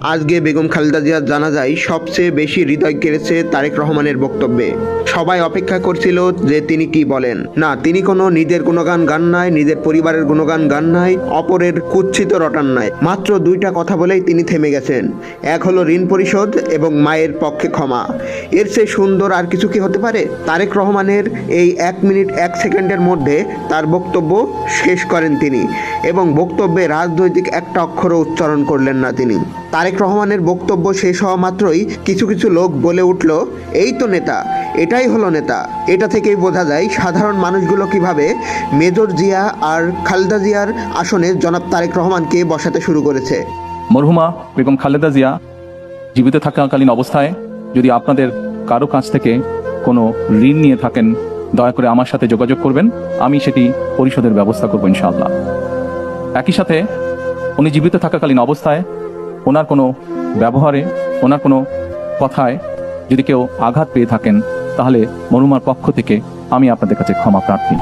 আজকে বেগম খালেদা জিয়ার জানা যায় সবচেয়ে বেশি হৃদয় কেড়েছে তারেক রহমানের বক্তব্যে। সবাই অপেক্ষা করছিল যে তিনি কি বলেন। না, তিনি কোনো নিজের গুণগান গান নাই, নিজের পরিবারের গুণগান গান নাই, অপরের কুচ্ছিত রটান নাই। মাত্র দুইটা কথা বলেই তিনি থেমে গেছেন। এক হলো ঋণ পরিশোধ এবং মায়ের পক্ষে ক্ষমা। এর চেয়ে সুন্দর আর কিছু কি হতে পারে? তারেক রহমানের এই এক মিনিট, এক সেকেন্ডের মধ্যে তার বক্তব্য শেষ করেন তিনি এবং বক্তব্যে রাজনৈতিক একটা অক্ষরও উচ্চারণ করলেন না তিনি। তারেক রহমানের বক্তব্য শেষ হওয়া মাত্রই কিছু কিছু লোক বলে উঠল, এই তো নেতা, এটাই হলো নেতা। এটা থেকেই বোঝা যায় সাধারণ মানুষগুলো কীভাবে মেজর জিয়া আর খালেদা জিয়ার আসনে জনাব তারেক রহমানকে বসাতে শুরু করেছে। মরহুমা বেগম খালেদা জিয়া জীবিত থাকাকালীন অবস্থায় যদি আপনাদের কারও কাছ থেকে কোনো ঋণ নিয়ে থাকেন দয়া করে আমার সাথে যোগাযোগ করবেন। আমি সেটি পরিশোধের ব্যবস্থা করব ইনশাআল্লাহ। একই সাথে উনি জীবিত থাকাকালীন অবস্থায় ওনার কোনো ব্যবহারে, ওনার কোনো কথায় যদি কেউ আঘাত পেয়ে থাকেন, তাহলে মরুমার পক্ষ থেকে আমি আপনাদের কাছে ক্ষমা প্রার্থী।